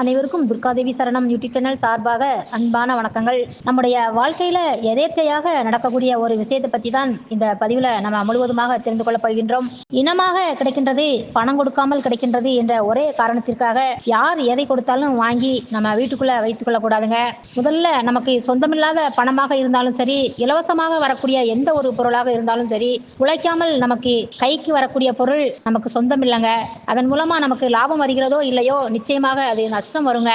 அனைவருக்கும் துர்காதேவி சரணம் YouTube channel சார்பாக அன்பான வணக்கங்கள். நம்முடைய வாழ்க்கையில் எதேச்சையாக நடக்கக்கூடிய ஒரு விஷயத்தை பற்றி தான் இந்த பதிவில் நம்ம முழுவதுமாக தெரிந்து கொள்ளப் போகின்றோம். இனமாக கிடைக்கின்றது பணம் கொடுக்காமல் கிடைக்கின்றது என்ற ஒரே காரணத்திற்காக யார் எதை கொடுத்தாலும் வாங்கி நம்ம வீட்டுக்குள்ளே வைத்துக் கொள்ளக்கூடாதுங்க. முதல்ல நமக்கு சொந்தமில்லாத பணமாக இருந்தாலும் சரி இலவசமாக வரக்கூடிய எந்த ஒரு பொருளாக இருந்தாலும் சரி உழைக்காமல் நமக்கு கைக்கு வரக்கூடிய பொருள் நமக்கு சொந்தம் இல்லைங்க அதன் மூலமாக நமக்கு லாபம் வருகிறதோ இல்லையோ நிச்சயமாக அது நஷ்டம் வருங்க.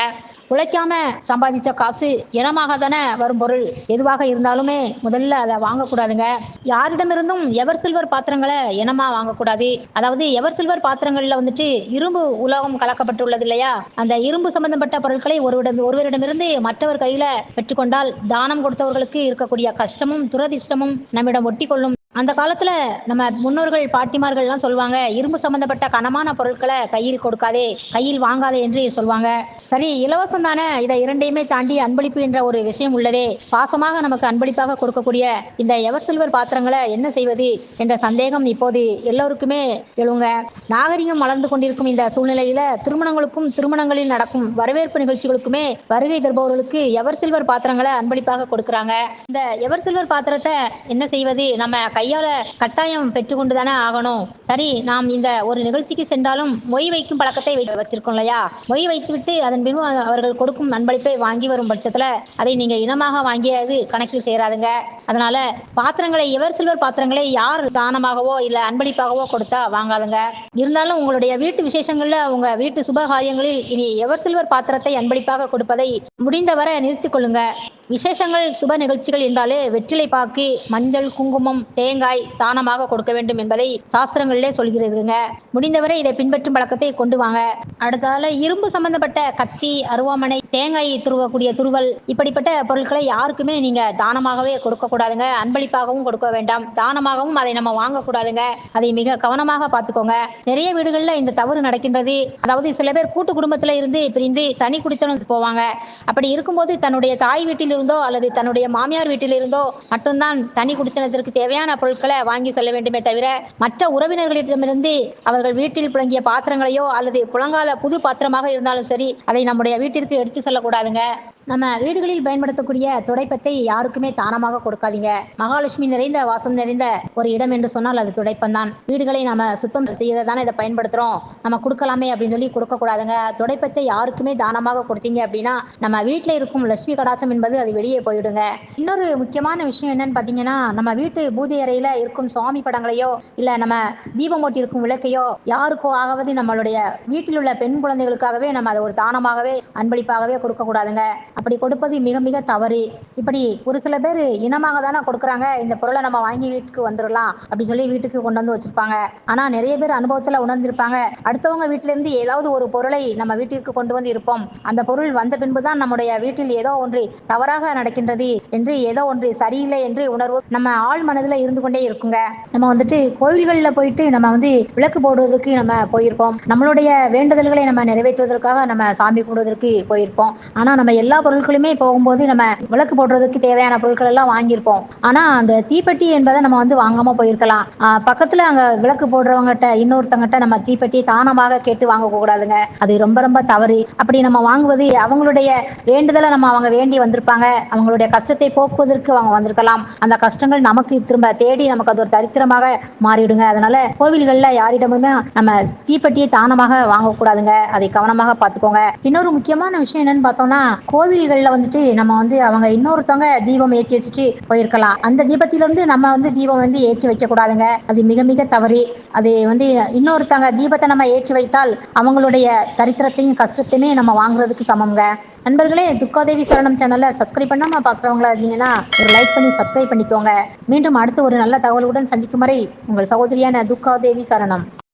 உழைக்காம சம்பாதிச்ச காசு இனமாக தானே வரும் பொருள். எதுவாக இருந்தாலுமே முதல்ல அதை வாங்கக்கூடாதுங்க. யாரிடமிருந்தும் எவர் சில்வர் பாத்திரங்களை இனமா வாங்கக்கூடாது. அதாவது எவர் சில்வர் பாத்திரங்கள்ல வந்துட்டு இரும்பு உலோகம் கலக்கப்பட்டுள்ளது இல்லையா? அந்த இரும்பு சம்பந்தப்பட்ட பொருட்களை ஒருவிடம் ஒருவரிடமிருந்து மற்றவர் கையில் பெற்றுக்கொண்டால் தானம் கொடுத்தவர்களுக்கு இருக்கக்கூடிய கஷ்டமும் துரதிர்ஷ்டமும் நம்மிடம் ஒட்டி கொள்ளும் அந்த காலத்துல நம்ம முன்னோர்கள் பாட்டிமார்கள்லாம் சொல்லுவாங்க இரும்பு சம்பந்தப்பட்ட கனமான பொருட்களை கையில் கொடுக்காதே கையில் வாங்காதே என்று சொல்லுவாங்க. சரி இலவசம் தானே? இதை இரண்டையுமே தாண்டி அன்பளிப்பு என்ற ஒரு விஷயம் உள்ளதே. பாசமாக நமக்கு அன்பளிப்பாக கொடுக்கக்கூடிய இந்த எவர் சில்வர் பாத்திரங்களை என்ன செய்வது என்ற சந்தேகம் இப்போது எல்லோருக்குமே எழுங்க. நாகரிகம் வளர்ந்து கொண்டிருக்கும் இந்த சூழ்நிலையில திருமணங்களுக்கும் திருமணங்களில் நடக்கும் வரவேற்பு நிகழ்ச்சிகளுக்குமே வருகை தருபவர்களுக்கு எவர் சில்வர் பாத்திரங்களை அன்பளிப்பாக கொடுக்குறாங்க. இந்த எவர் சில்வர் பாத்திரத்தை என்ன செய்வது? நம்ம கை கையால கட்டாயம் பெற்றுக்கொண்டு தானே ஆகணும். சரி நாம் இந்த ஒரு நிகழ்ச்சிக்கு சென்றாலும் மொய் வைக்கும் பழக்கத்தை வை- வச்சிருக்கோம் இல்லையா? மொய் வைத்துவிட்டு அதன் பின்பு அவர்கள் கொடுக்கும் அன்பளிப்பை வாங்கி வரும் பட்சத்தில் அதை நீங்கள் இனமாக வாங்கியது கணக்கில் சேராதுங்க. அதனால பாத்திரங்களை எவர் சில்வர் பாத்திரங்களை யார் தானமாகவோ இல்லை அன்பளிப்பாகவோ கொடுத்தா வாங்காதுங்க. இருந்தாலும் உங்களுடைய வீட்டு விசேஷங்களில் உங்க வீட்டு சுப காரியங்களில் இனி எவர் சில்வர் பாத்திரத்தை அன்பளிப்பாக கொடுப்பதை முடிந்தவரை நிறுத்திக் கொள்ளுங்க. விசேஷங்கள் சுப நிகழ்ச்சிகள் என்றாலே வெற்றிலை பாக்கு மஞ்சள் குங்குமம் தேங்காய் தானமாக கொடுக்க வேண்டும் என்பதை சாஸ்திரங்களிலே சொல்கிறதுங்க. முடிந்தவரை இதை பின்பற்றும் பழக்கத்தை கொண்டு வாங்க. அடுத்ததால இரும்பு சம்பந்தப்பட்ட கத்தி அருவாமனை தேங்காய் துருவக்கூடிய துருவல் இப்படிப்பட்ட பொருட்களை யாருக்குமே நீங்க தானமாகவே கொடுக்க கூடாதுங்க. அன்பளிப்பாகவும் கொடுக்க வேண்டாம். தானமாகவும் அதை நம்ம வாங்கக்கூடாதுங்க அதை மிக கவனமாக பார்த்துக்கோங்க. நிறைய வீடுகளில் இந்த தவறு நடக்கின்றது. அதாவது சில பேர் கூட்டு குடும்பத்தில் இருந்து பிரிந்து தனி குடித்தனம் போவாங்க. அப்படி இருக்கும்போது தன்னுடைய தாய் வீட்டில் இருந்தோ அல்லது தன்னுடைய மாமியார் வீட்டில் இருந்தோ மட்டும்தான் தனி குடித்தனத்திற்கு தேவையான பொருட்களை வாங்கி செல்ல வேண்டுமே தவிர மற்ற உறவினர்களிடமிருந்து அவர்கள் வீட்டில் புழங்கிய பாத்திரங்களையோ அல்லது புழங்காத புது பாத்திரமாக இருந்தாலும் சரி அதை நம்முடைய வீட்டிற்கு எடுத்து சொல்லக்கூடாதுங்க. நம்ம வீடுகளில் பயன்படுத்தக்கூடிய துடைப்பத்தை யாருக்குமே தானமாக கொடுக்காதீங்க. மகாலட்சுமி நிறைந்த வாசம் நிறைந்த ஒரு இடம் என்று சொன்னால் அது துடைப்பம்தான். வீடுகளை நம்ம சுத்தம் செய்ய தானே இதை பயன்படுத்துகிறோம் நம்ம கொடுக்கலாமே அப்படின்னு சொல்லி கொடுக்கக்கூடாதுங்க. துடைப்பத்தை யாருக்குமே தானமாக கொடுத்தீங்க அப்படின்னா நம்ம வீட்டில் இருக்கும் லட்சுமி கடாச்சம் என்பது அது வெளியே போயிடுங்க. இன்னொரு முக்கியமான விஷயம் என்னன்னு பார்த்தீங்கன்னா நம்ம வீட்டு பூஜை அறையில் இருக்கும் சுவாமி படங்களையோ இல்லை நம்ம தீபம் ஓட்டி இருக்கும் விளக்கையோ யாருக்கோ ஆகவது நம்மளுடைய வீட்டில் உள்ள பெண் குழந்தைகளுக்காகவே நம்ம அதை ஒரு தானமாகவே அன்பளிப்பாகவே கொடுக்கக்கூடாதுங்க. அப்படி கொடுப்பது மிக மிக தவறு. இப்படி ஒரு சில பேர் இனமாக தானே கொடுக்குறாங்க. இந்த பொருளை நம்ம வாங்கி வீட்டுக்கு வந்துடலாம் அப்படின்னு சொல்லி வீட்டுக்கு கொண்டு வந்து வச்சிருப்பாங்க. ஆனால் நிறைய பேர் அனுபவத்தில் உணர்ந்திருப்பாங்க. அடுத்தவங்க வீட்டிலிருந்து ஏதாவது ஒரு பொருளை நம்ம வீட்டிற்கு கொண்டு வந்து இருப்போம். அந்த பொருள் வந்த பின்பு தான் நம்முடைய வீட்டில் ஏதோ ஒன்று தவறாக நடக்கின்றது என்று ஏதோ ஒன்று சரியில்லை என்று உணர்வு நம்ம ஆள் மனதில் இருந்து கொண்டே இருக்குங்க. நம்ம வந்துட்டு கோவில்களில் போயிட்டு நம்ம வந்து விளக்கு போடுவதற்கு நம்ம போயிருப்போம். நம்மளுடைய வேண்டுதல்களை நம்ம நிறைவேற்றுவதற்காக நம்ம சாமி கும்பிடுவதற்கு போயிருப்போம். ஆனால் நம்ம எல்லா பொருட்களுமே போகும்போது நம்ம விளக்கு போடுறதுக்கு தேவையான பொருட்கள் எல்லாம் வாங்கியிருப்போம். ஆனா அந்த தீப்பெட்டி என்பதை நம்ம வந்து வாங்காம போயிருக்கலாம். பக்கத்துல அங்க விளக்கு போடுறவங்ககிட்ட இன்னொருத்தங்கிட்ட நம்ம தீப்பெட்டி தானமாக கேட்டு வாங்கக்கூடாதுங்க அது ரொம்ப ரொம்ப தவறு. அப்படி நம்ம வாங்குவது அவங்களுடைய வேண்டுதலை நம்ம அவங்க வேண்டி வந்திருப்பாங்க. அவங்களுடைய கஷ்டத்தை போக்குவதற்கு அவங்க வந்திருக்கலாம். அந்த கஷ்டங்கள் நமக்கு திரும்ப தேடி நமக்கு அது ஒரு தரித்திரமாக மாறிடுங்க. அதனால கோவில்கள்ல யாரிடமுமே நம்ம தீப்பெட்டியை தானமாக வாங்கக்கூடாதுங்க அதை கவனமாக பார்த்துக்கோங்க. இன்னொரு முக்கியமான விஷயம் என்னன்னு பார்த்தோம்னா கோவில் கோவில்கள்ல வந்துட்டு நம்ம வந்து அவங்க இன்னொருத்தவங்க தீபம் ஏற்றி வச்சுட்டு போயிருக்கலாம். அந்த தீபத்திலிருந்து நம்ம வந்து தீபம் வந்து ஏற்றி வைக்க கூடாதுங்க. அது மிக மிக தவறு. அது வந்து இன்னொருத்தவங்க தீபத்தை நம்ம ஏற்றி வைத்தால் அவங்களுடைய தரித்திரத்தையும் கஷ்டத்தையுமே நம்ம வாங்குறதுக்கு சமம்ங்க. நண்பர்களே துர்காதேவி சரணம் சேனலை சப்ஸ்கிரைப் பண்ணாம பாக்குறவங்களா இருந்தீங்கன்னா ஒரு லைக் பண்ணி சப்ஸ்கிரைப் பண்ணிக்கோங்க. மீண்டும் அடுத்து ஒரு நல்ல தகவலுடன் சந்திக்கும் வரை உங்கள் சகோதரியான துர்காதேவி சரணம்.